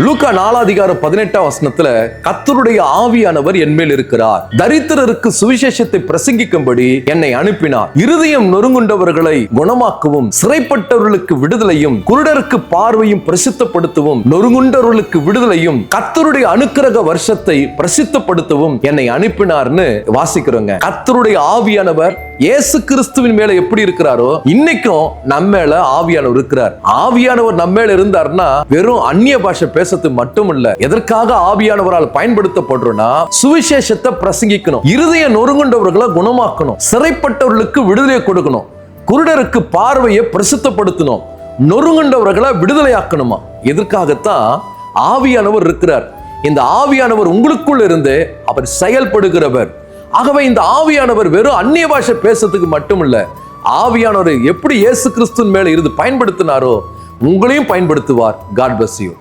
லூக்கா நாலாதிகாரம் பதினெட்டாம் வசனத்துல கத்தருடைய ஆவியானவர் என்மேல் இருக்கிறார். தரித்திரருக்கு சுவிசேஷத்தை பிரசங்கிக்கும்படி என்னை அனுப்பினார். இருதயம் நொறுங்குண்டவர்களை குணமாக்கவும் சிறைப்பட்டவர்களுக்கு விடுதலையும் குருடருக்கு பார்வையும் பிரசித்தப்படுத்தவும் நொறுங்குண்டவர்களுக்கு விடுதலையும் கத்தருடைய அனுக்கிரக வருஷத்தை பிரசித்தப்படுத்தவும் என்னை அனுப்பினார்னு வாசிக்கிறோங்க. கத்தருடைய ஆவியானவர் இயேசு கிறிஸ்துவின் மேல எப்படி இருக்கிறாரோ இன்னைக்கும் நம்ம மேல ஆவியானவர் இருக்கிறார். ஆவியானவர் நம்ம மேல இருந்தார்னா வெறும் அந்நிய பாஷை பேசுறது மட்டும் இல்ல எதற்காக ஆவியானவரால் பயன்படுத்தப்படுறோம்னா சுவிசேஷத்தை பிரசங்கிக்கணும். இருதய நொறுங்குண்டவர்களை குணமாக்கணும். சிறைப்பட்டவர்களுக்கு விடுதலை கொடுக்கணும். குருடருக்கு பார்வையை பிரசித்தப்படுத்தணும். நொறுங்குண்டவர்களை விடுதலையாக்கணுமா? எதற்காகத்தான்? ஆவியானவர் இருக்கிறார். இந்த ஆவியானவர் உங்களுக்குள் இருந்து அவர் செயல்படுகிறவர். ஆகவே இந்த ஆவியானவர் வெறும் அந்நிய பாஷை பேசுறதுக்கு மட்டும் இல்ல ஆவியானவர் எப்படி இயேசு கிறிஸ்துவின் மேல இருந்து பயன்படுத்தினாரோ உங்களையும் பயன்படுத்துவார். God bless you.